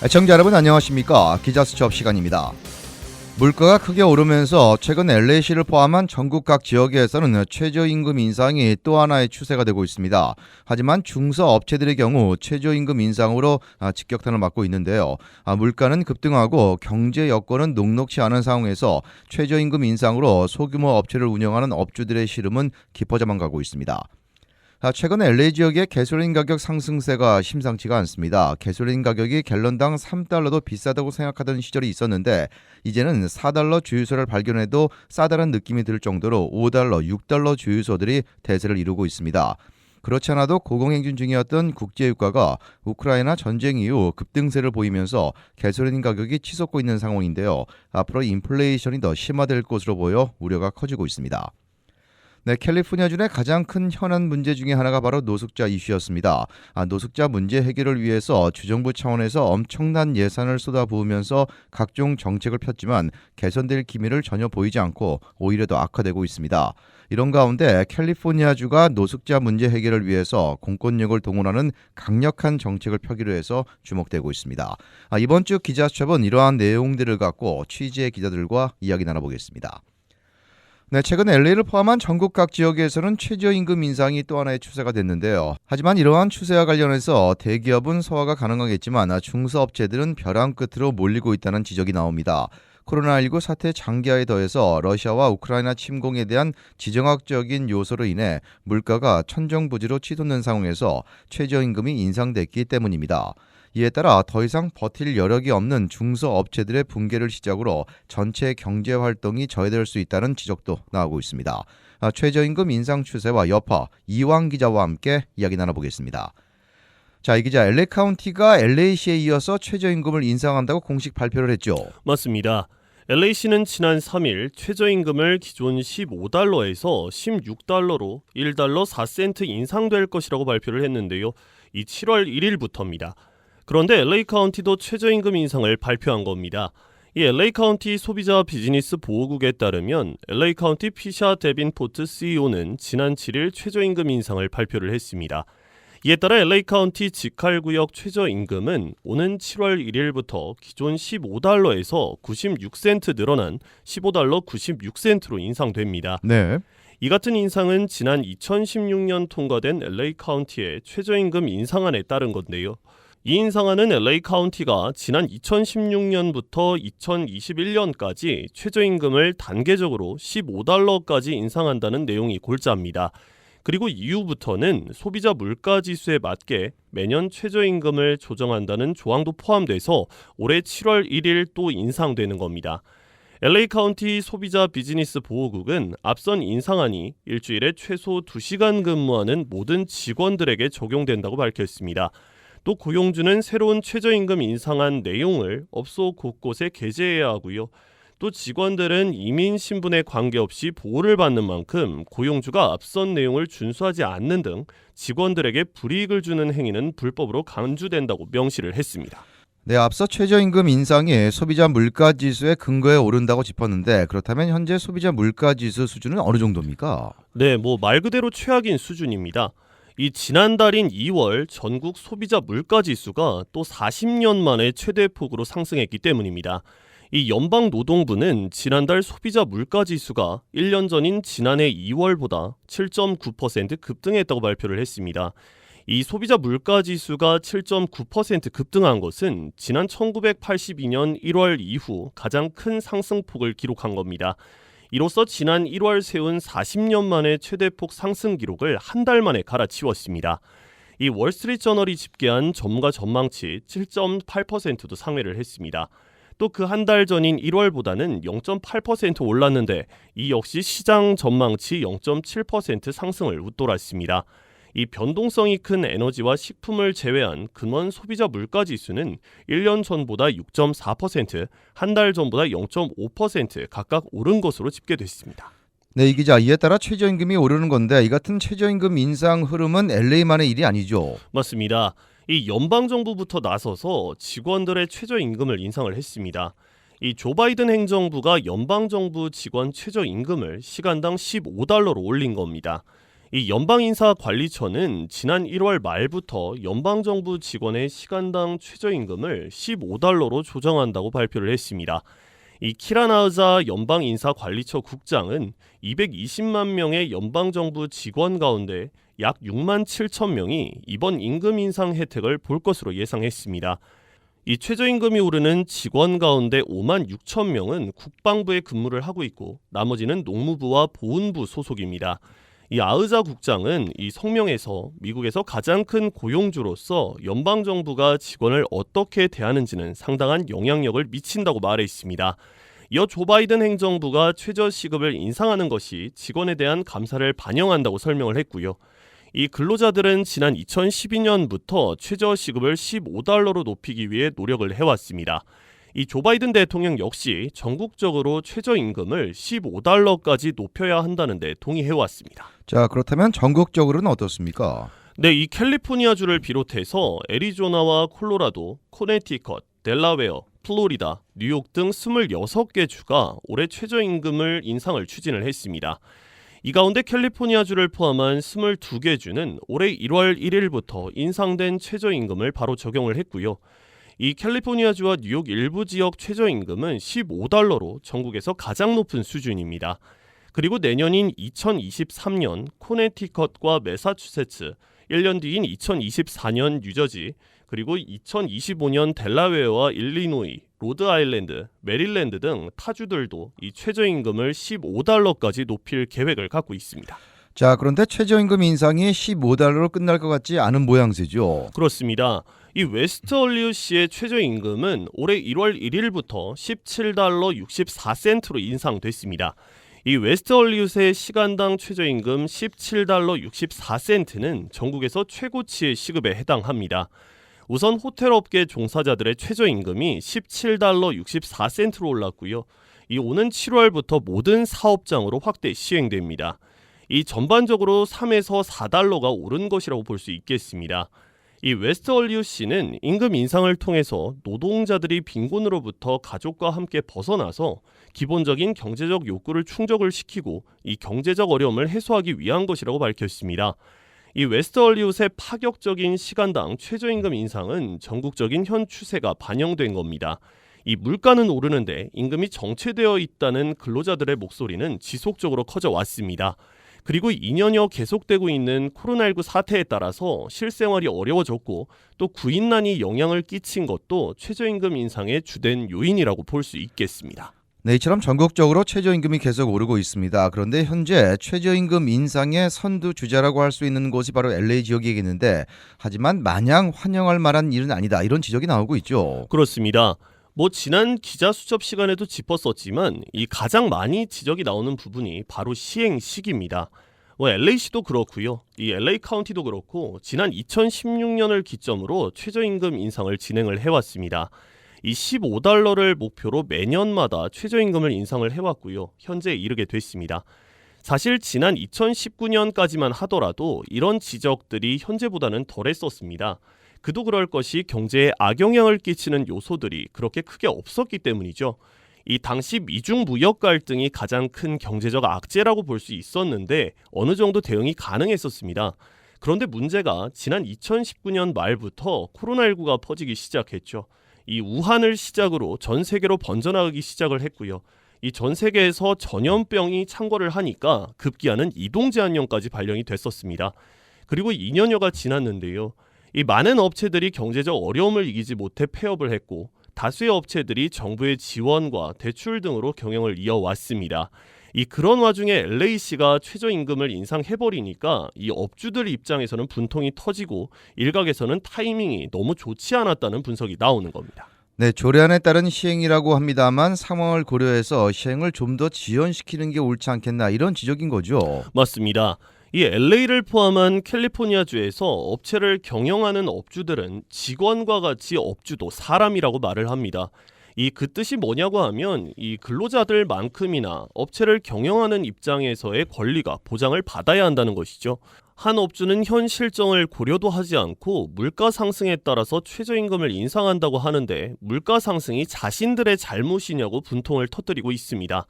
애청자 여러분 안녕하십니까 기자 수첩 시간입니다. 물가가 크게 오르면서 최근 LA시를 포함한 전국 각 지역에서는 최저임금 인상이 또 하나의 추세가 되고 있습니다. 하지만 중소업체들의 경우 최저임금 인상으로 아, 직격탄을 맞고 있는데요. 아, 물가는 급등하고 경제 여건은 녹록치 않은 상황에서 최저임금 인상으로 소규모 업체를 운영하는 업주들의 시름은 깊어져만 가고 있습니다. 아, 최근 LA 지역의 가솔린 가격 상승세가 심상치가 않습니다. 가솔린 가격이 갤런당 3달러도 비싸다고 생각하던 시절이 있었는데 이제는 4달러 주유소를 발견해도 싸다는 느낌이 들 정도로 5달러, 6달러 주유소들이 대세를 이루고 있습니다. 그렇지 않아도 고공행진 중이었던 국제유가가 우크라이나 전쟁 이후 급등세를 보이면서 가솔린 가격이 치솟고 있는 상황인데요. 앞으로 인플레이션이 더 심화될 것으로 보여 우려가 커지고 있습니다. 네, 캘리포니아주의 가장 큰 현안 문제 중에 하나가 바로 노숙자 이슈였습니다. 아, 노숙자 문제 해결을 위해서 주정부 차원에서 엄청난 예산을 쏟아부으면서 각종 정책을 폈지만 개선될 기미를 전혀 보이지 않고 오히려 더 악화되고 있습니다. 이런 가운데 캘리포니아주가 노숙자 문제 해결을 위해서 공권력을 동원하는 강력한 정책을 펴기로 해서 주목되고 있습니다. 아, 이번 주 기자수첩은 이러한 내용들을 갖고 취재 기자들과 이야기 나눠보겠습니다. 네, 최근 LA를 포함한 전국 각 지역에서는 최저임금 인상이 또 하나의 추세가 됐는데요. 하지만 이러한 추세와 관련해서 대기업은 소화가 가능하겠지만 중소업체들은 벼랑 끝으로 몰리고 있다는 지적이 나옵니다. 코로나19 사태 장기화에 더해서 러시아와 우크라이나 침공에 대한 지정학적인 요소로 인해 물가가 천정부지로 치솟는 상황에서 최저임금이 인상됐기 때문입니다. 이에 따라 더 이상 버틸 여력이 없는 중소업체들의 붕괴를 시작으로 전체 경제 활동이 저해될 수 있다는 지적도 나오고 있습니다. 아, 최저임금 인상 추세와 여파 이왕 기자와 함께 이야기 나눠보겠습니다. 자, 이 기자 LA 카운티가 LA시에 이어서 최저임금을 인상한다고 공식 발표를 했죠. 맞습니다. LA시는 지난 3일 최저임금을 기존 15달러에서 16달러로 1달러 4센트 인상될 것이라고 발표를 했는데요. 이 7월 1일부터입니다. 그런데 LA 카운티도 최저임금 인상을 발표한 겁니다. 이 LA 카운티 소비자 비즈니스 보호국에 따르면 LA 카운티 피샤 데빈포트 CEO는 지난 7일 최저임금 인상을 발표를 했습니다. 이에 따라 LA 카운티 직할구역 최저임금은 오는 7월 1일부터 기존 15달러에서 96센트 늘어난 15달러 96센트로 인상됩니다. 네. 이 같은 인상은 지난 2016년 통과된 LA 카운티의 최저임금 인상안에 따른 건데요. 이 인상안은 LA 카운티가 지난 2016년부터 2021년까지 최저임금을 단계적으로 15달러까지 인상한다는 내용이 골자입니다. 그리고 이후부터는 소비자 물가 지수에 맞게 매년 최저임금을 조정한다는 조항도 포함돼서 올해 7월 1일 또 인상되는 겁니다. LA 카운티 소비자 비즈니스 보호국은 앞선 인상안이 일주일에 최소 2시간 근무하는 모든 직원들에게 적용된다고 밝혔습니다. 또 고용주는 새로운 최저임금 인상안 내용을 업소 곳곳에 게재해야 하고요. 또 직원들은 이민 신분에 관계없이 보호를 받는 만큼 고용주가 앞선 내용을 준수하지 않는 등 직원들에게 불이익을 주는 행위는 불법으로 간주된다고 명시를 했습니다. 네, 앞서 최저임금 인상이 소비자 물가 지수의 근거에 오른다고 짚었는데 그렇다면 현재 소비자 물가 지수 수준은 어느 정도입니까? 네, 뭐 말 그대로 최악인 수준입니다. 이 지난달인 2월 전국 소비자 물가 지수가 또 40년 만에 최대 폭으로 상승했기 때문입니다. 이 연방 노동부는 지난달 소비자 물가 지수가 1년 전인 지난해 2월보다 7.9% 급등했다고 발표를 했습니다. 이 소비자 물가 지수가 7.9% 급등한 것은 지난 1982년 1월 이후 가장 큰 상승폭을 기록한 겁니다. 이로써 지난 1월 세운 40년 만의 최대폭 상승 기록을 한 달 만에 갈아치웠습니다. 이 월스트리트 저널이 집계한 전문가 전망치 7.8%도 상회를 했습니다. 또 그 한 달 전인 1월보다는 0.8% 올랐는데 이 역시 시장 전망치 0.7% 상승을 웃돌았습니다. 이 변동성이 큰 에너지와 식품을 제외한 근원 소비자 물가 지수는 1년 전보다 6.4%, 한 달 전보다 0.5% 각각 오른 것으로 집계됐습니다. 네, 이 기자 이에 따라 최저임금이 오르는 건데 이 같은 최저임금 인상 흐름은 LA만의 일이 아니죠. 맞습니다. 이 연방 정부부터 나서서 직원들의 최저임금을 인상을 했습니다. 이 조 바이든 행정부가 연방 정부 직원 최저임금을 시간당 15달러로 올린 겁니다. 이 연방인사관리처는 지난 1월 말부터 연방정부 직원의 시간당 최저임금을 15달러로 조정한다고 발표를 했습니다. 이 키라나우자 연방인사관리처 국장은 220만 명의 연방정부 직원 가운데 약 6만 7천 명이 이번 임금 인상 혜택을 볼 것으로 예상했습니다. 이 최저임금이 오르는 직원 가운데 5만 6천 명은 국방부에 근무를 하고 있고 나머지는 농무부와 보훈부 소속입니다. 이 아으자 국장은 이 성명에서 미국에서 가장 큰 고용주로서 연방 정부가 직원을 어떻게 대하는지는 상당한 영향력을 미친다고 말했습니다. 이어 조 바이든 행정부가 최저 시급을 인상하는 것이 직원에 대한 감사를 반영한다고 설명을 했고요. 이 근로자들은 지난 2012년부터 최저 시급을 15달러로 높이기 위해 노력을 해왔습니다. 이조 바이든 대통령 역시 전국적으로 최저임금을 15달러까지 높여야 한다는데 동의해왔습니다. 자, 그렇다면 전국적으로는 어떻습니까? 네, 이 캘리포니아주를 비롯해서 애리조나와 콜로라도, 코네티컷, 델라웨어, 플로리다, 뉴욕 등 26개 주가 올해 최저임금을 인상을 추진을 했습니다. 이 가운데 캘리포니아주를 포함한 22개 주는 올해 1월 1일부터 인상된 최저임금을 바로 적용을 했고요. 이 캘리포니아주와 뉴욕 일부 지역 최저임금은 15달러로 전국에서 가장 높은 수준입니다. 그리고 내년인 2023년 코네티컷과 매사추세츠, 1년 뒤인 2024년 뉴저지, 그리고 2025년 델라웨어와 일리노이, 로드아일랜드, 메릴랜드 등 타주들도 이 최저임금을 15달러까지 높일 계획을 갖고 있습니다. 자, 그런데 최저임금 인상이 15달러로 끝날 것 같지 않은 모양새죠. 그렇습니다. 이 웨스트 얼리우시의 최저임금은 올해 1월 1일부터 17달러 64센트로 인상됐습니다. 이 웨스트얼리우스의 시간당 최저임금 17달러 64센트는 전국에서 최고치의 시급에 해당합니다. 우선 호텔업계 종사자들의 최저임금이 17달러 64센트로 올랐고요. 이 오는 7월부터 모든 사업장으로 확대 시행됩니다. 이 전반적으로 3에서 4달러가 오른 것이라고 볼 수 있겠습니다. 이 웨스트 얼리우 씨는 임금 인상을 통해서 노동자들이 빈곤으로부터 가족과 함께 벗어나서 기본적인 경제적 욕구를 충족을 시키고 이 경제적 어려움을 해소하기 위한 것이라고 밝혔습니다. 이 웨스트 얼리웃의 파격적인 시간당 최저임금 인상은 전국적인 현 추세가 반영된 겁니다. 이 물가는 오르는데 임금이 정체되어 있다는 근로자들의 목소리는 지속적으로 커져 왔습니다. 그리고 2년여 계속되고 있는 코로나19 사태에 따라서 실생활이 어려워졌고 또 구인난이 영향을 끼친 것도 최저임금 인상의 주된 요인이라고 볼 수 있겠습니다. 네, 이처럼 전국적으로 최저임금이 계속 오르고 있습니다. 그런데 현재 최저임금 인상의 선두 주자라고 할 수 있는 곳이 바로 LA 지역이겠는데 하지만 마냥 환영할 만한 일은 아니다. 이런 지적이 나오고 있죠. 그렇습니다. 뭐 지난 기자 수첩 시간에도 짚었었지만 이 가장 많이 지적이 나오는 부분이 바로 시행 시기입니다. 뭐 LA시도 그렇고요. 이 LA 카운티도 그렇고 지난 2016년을 기점으로 최저임금 인상을 진행을 해왔습니다. 이 15달러를 목표로 매년마다 최저임금을 인상을 해왔고요. 현재 이르게 됐습니다. 사실 지난 2019년까지만 하더라도 이런 지적들이 현재보다는 덜했었습니다. 그도 그럴 것이 경제에 악영향을 끼치는 요소들이 그렇게 크게 없었기 때문이죠. 이 당시 미중 무역 갈등이 가장 큰 경제적 악재라고 볼 수 있었는데 어느 정도 대응이 가능했었습니다. 그런데 문제가 지난 2019년 말부터 코로나19가 퍼지기 시작했죠. 이 우한을 시작으로 전 세계로 번져나가기 시작을 했고요. 이 전 세계에서 전염병이 창궐을 하니까 급기야는 이동 제한령까지 발령이 됐었습니다. 그리고 2년여가 지났는데요. 이 많은 업체들이 경제적 어려움을 이기지 못해 폐업을 했고 다수의 업체들이 정부의 지원과 대출 등으로 경영을 이어왔습니다. 이 그런 와중에 LAC가 최저임금을 인상해버리니까 이 업주들 입장에서는 분통이 터지고 일각에서는 타이밍이 너무 좋지 않았다는 분석이 나오는 겁니다. 네, 조례안에 따른 시행이라고 합니다만 상황을 고려해서 시행을 좀 더 지연시키는 게 옳지 않겠나 이런 지적인 거죠. 맞습니다. 이 LA를 포함한 캘리포니아주에서 업체를 경영하는 업주들은 직원과 같이 업주도 사람이라고 말을 합니다. 이 그 뜻이 뭐냐고 하면 이 근로자들만큼이나 업체를 경영하는 입장에서의 권리가 보장을 받아야 한다는 것이죠. 한 업주는 현 실정을 고려도 하지 않고 물가 상승에 따라서 최저임금을 인상한다고 하는데 물가 상승이 자신들의 잘못이냐고 분통을 터뜨리고 있습니다.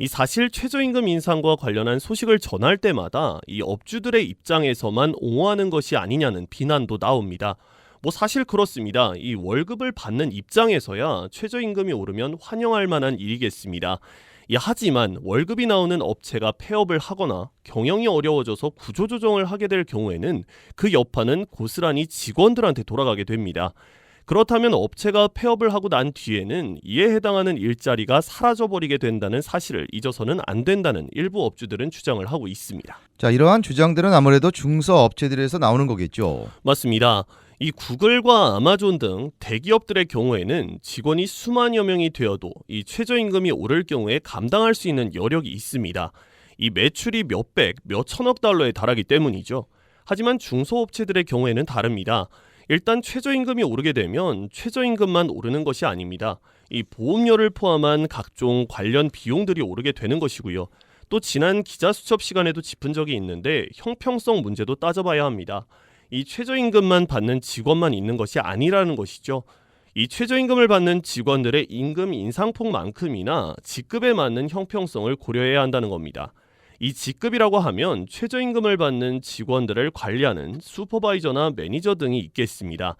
이 사실 최저임금 인상과 관련한 소식을 전할 때마다 이 업주들의 입장에서만 옹호하는 것이 아니냐는 비난도 나옵니다. 뭐 사실 그렇습니다. 이 월급을 받는 입장에서야 최저임금이 오르면 환영할 만한 일이겠습니다. 이 하지만 월급이 나오는 업체가 폐업을 하거나 경영이 어려워져서 구조조정을 하게 될 경우에는 그 여파는 고스란히 직원들한테 돌아가게 됩니다. 그렇다면 업체가 폐업을 하고 난 뒤에는 이에 해당하는 일자리가 사라져버리게 된다는 사실을 잊어서는 안 된다는 일부 업주들은 주장을 하고 있습니다. 자, 이러한 주장들은 아무래도 중소업체들에서 나오는 거겠죠. 맞습니다. 이 구글과 아마존 등 대기업들의 경우에는 직원이 수만여 명이 되어도 이 최저임금이 오를 경우에 감당할 수 있는 여력이 있습니다. 이 매출이 몇백, 몇천억 달러에 달하기 때문이죠. 하지만 중소업체들의 경우에는 다릅니다. 일단 최저임금이 오르게 되면 최저임금만 오르는 것이 아닙니다. 이 보험료를 포함한 각종 관련 비용들이 오르게 되는 것이고요. 또 지난 기자 수첩 시간에도 짚은 적이 있는데 형평성 문제도 따져봐야 합니다. 이 최저임금만 받는 직원만 있는 것이 아니라는 것이죠. 이 최저임금을 받는 직원들의 임금 인상폭만큼이나 직급에 맞는 형평성을 고려해야 한다는 겁니다. 이 직급이라고 하면 최저임금을 받는 직원들을 관리하는 슈퍼바이저나 매니저 등이 있겠습니다.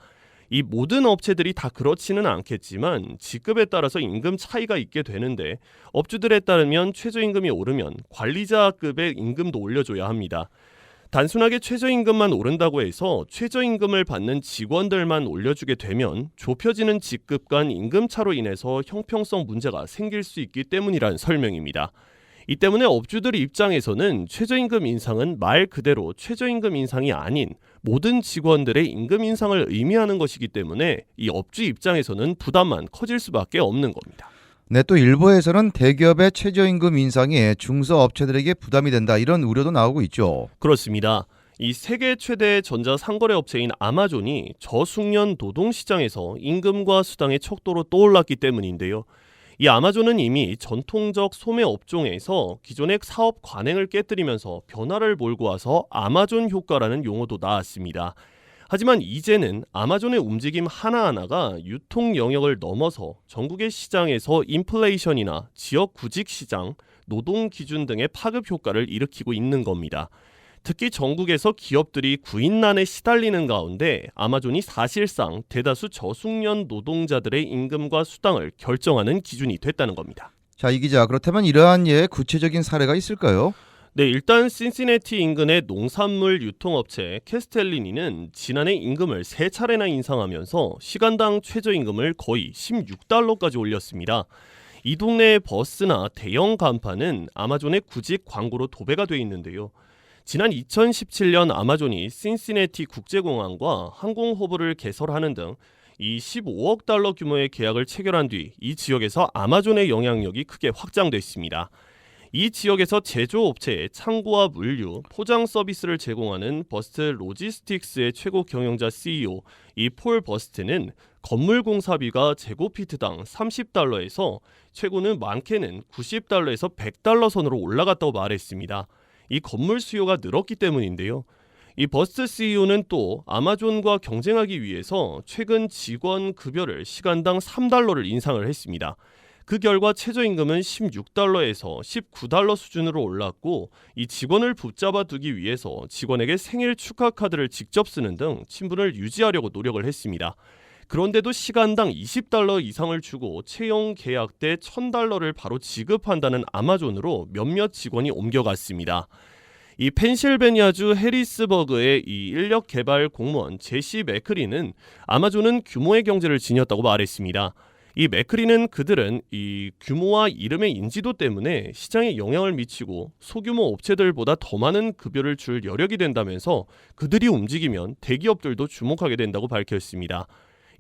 이 모든 업체들이 다 그렇지는 않겠지만 직급에 따라서 임금 차이가 있게 되는데 업주들에 따르면 최저임금이 오르면 관리자급의 임금도 올려줘야 합니다. 단순하게 최저임금만 오른다고 해서 최저임금을 받는 직원들만 올려주게 되면 좁혀지는 직급 간 임금 차로 인해서 형평성 문제가 생길 수 있기 때문이란 설명입니다. 이 때문에 업주들 입장에서는 최저임금 인상은 말 그대로 최저임금 인상이 아닌 모든 직원들의 임금 인상을 의미하는 것이기 때문에 이 업주 입장에서는 부담만 커질 수밖에 없는 겁니다. 네, 또 일부에서는 대기업의 최저임금 인상이 중소업체들에게 부담이 된다 이런 우려도 나오고 있죠. 그렇습니다. 이 세계 최대 전자 상거래 업체인 아마존이 저숙련 노동 시장에서 임금과 수당의 척도로 떠올랐기 때문인데요. 이 아마존은 이미 전통적 소매 업종에서 기존의 사업 관행을 깨뜨리면서 변화를 몰고 와서 아마존 효과라는 용어도 나왔습니다. 하지만 이제는 아마존의 움직임 하나하나가 유통 영역을 넘어서 전국의 시장에서 인플레이션이나 지역 구직 시장, 노동 기준 등의 파급 효과를 일으키고 있는 겁니다. 특히 전국에서 기업들이 구인난에 시달리는 가운데 아마존이 사실상 대다수 저숙련 노동자들의 임금과 수당을 결정하는 기준이 됐다는 겁니다. 자, 이 기자 그렇다면 이러한 예의 구체적인 사례가 있을까요? 네, 일단 신시내티 인근의 농산물 유통업체 캐스텔리니는 지난해 임금을 세 차례나 인상하면서 시간당 최저임금을 거의 16달러까지 올렸습니다. 이 동네의 버스나 대형 간판은 아마존의 구직 광고로 도배가 돼 있는데요. 지난 2017년 아마존이 신시내티 국제공항과 항공호불을 개설하는 등 이 15억 달러 규모의 계약을 체결한 뒤 이 지역에서 아마존의 영향력이 크게 확장됐습니다. 이 지역에서 제조업체에 창고와 물류, 포장 서비스를 제공하는 버스트 로지스틱스의 최고 경영자 CEO 이 폴 버스트는 건물 공사비가 제곱피트당 30달러에서 최고는 많게는 90달러에서 100달러 선으로 올라갔다고 말했습니다. 이 건물 수요가 늘었기 때문인데요. 이 버스트 CEO는 또 아마존과 경쟁하기 위해서 최근 직원 급여를 시간당 3달러를 인상을 했습니다. 그 결과 최저임금은 16달러에서 19달러 수준으로 올랐고 이 직원을 붙잡아 두기 위해서 직원에게 생일 축하 카드를 직접 쓰는 등 친분을 유지하려고 노력을 했습니다. 그런데도 시간당 20달러 이상을 주고 채용 계약 때 1000달러를 바로 지급한다는 아마존으로 몇몇 직원이 옮겨갔습니다. 이 펜실베니아주 해리스버그의 이 인력 개발 공무원 제시 맥크리는 아마존은 규모의 경제를 지녔다고 말했습니다. 이 맥크리는 그들은 이 규모와 이름의 인지도 때문에 시장에 영향을 미치고 소규모 업체들보다 더 많은 급여를 줄 여력이 된다면서 그들이 움직이면 대기업들도 주목하게 된다고 밝혔습니다.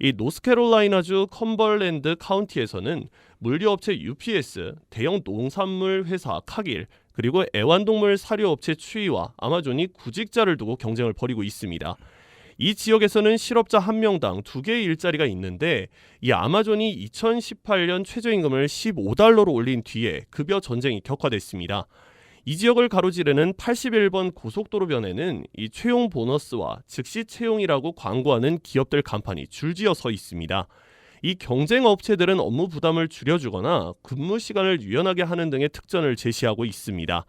이 노스캐롤라이나주 컴벌랜드 카운티에서는 물류업체 UPS, 대형 농산물 회사 카길, 그리고 애완동물 사료업체 추이와 아마존이 구직자를 두고 경쟁을 벌이고 있습니다. 이 지역에서는 실업자 한 명당 두 개의 일자리가 있는데 이 아마존이 2018년 최저임금을 15달러로 올린 뒤에 급여 전쟁이 격화됐습니다. 이 지역을 가로지르는 81번 고속도로변에는 이 채용 보너스와 즉시 채용이라고 광고하는 기업들 간판이 줄지어 서 있습니다. 이 경쟁 업체들은 업무 부담을 줄여주거나 근무 시간을 유연하게 하는 등의 특전을 제시하고 있습니다.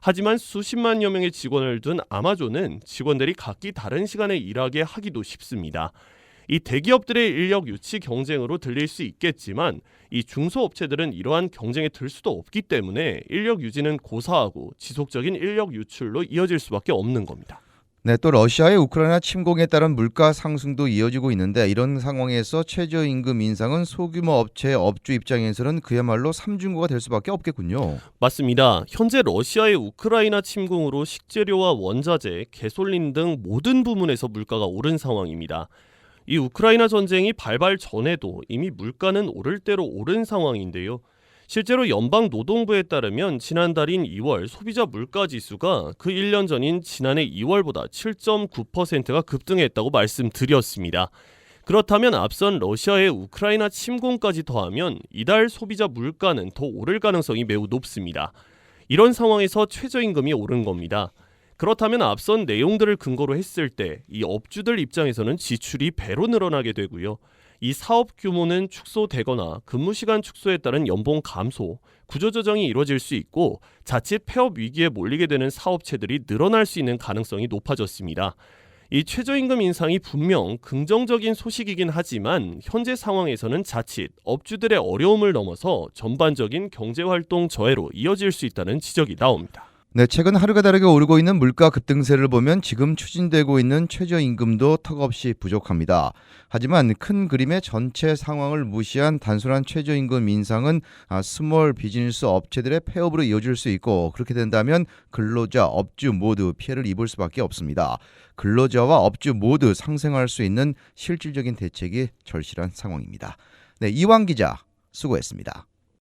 하지만 수십만여 명의 직원을 둔 아마존은 직원들이 각기 다른 시간에 일하게 하기도 쉽습니다. 이 대기업들의 인력 유치 경쟁으로 들릴 수 있겠지만 이 중소업체들은 이러한 경쟁에 들 수도 없기 때문에 인력 유지는 고사하고 지속적인 인력 유출로 이어질 수밖에 없는 겁니다. 네, 또 러시아의 우크라이나 침공에 따른 물가 상승도 이어지고 있는데 이런 상황에서 최저임금 인상은 소규모 업체 업주 입장에서는 그야말로 삼중고가 될 수밖에 없겠군요. 맞습니다. 현재 러시아의 우크라이나 침공으로 식재료와 원자재, 개솔린 등 모든 부문에서 물가가 오른 상황입니다. 이 우크라이나 전쟁이 발발 전에도 이미 물가는 오를 대로 오른 상황인데요. 실제로 연방 노동부에 따르면 지난달인 2월 소비자 물가 지수가 그 1년 전인 지난해 2월보다 7.9%가 급등했다고 말씀드렸습니다. 그렇다면 앞선 러시아의 우크라이나 침공까지 더하면 이달 소비자 물가는 더 오를 가능성이 매우 높습니다. 이런 상황에서 최저임금이 오른 겁니다. 그렇다면 앞선 내용들을 근거로 했을 때 이 업주들 입장에서는 지출이 배로 늘어나게 되고요. 이 사업 규모는 축소되거나 근무 시간 축소에 따른 연봉 감소, 구조 조정이 이루어질 수 있고 자칫 폐업 위기에 몰리게 되는 사업체들이 늘어날 수 있는 가능성이 높아졌습니다. 이 최저임금 인상이 분명 긍정적인 소식이긴 하지만 현재 상황에서는 자칫 업주들의 어려움을 넘어서 전반적인 경제활동 저해로 이어질 수 있다는 지적이 나옵니다. 네, 최근 하루가 다르게 오르고 있는 물가 급등세를 보면 지금 추진되고 있는 최저임금도 턱없이 부족합니다. 하지만 큰 그림의 전체 상황을 무시한 단순한 최저임금 인상은 아, 스몰 비즈니스 업체들의 폐업으로 이어질 수 있고 그렇게 된다면 근로자, 업주 모두 피해를 입을 수밖에 없습니다. 근로자와 업주 모두 상생할 수 있는 실질적인 대책이 절실한 상황입니다. 네, 이왕 기자 수고했습니다.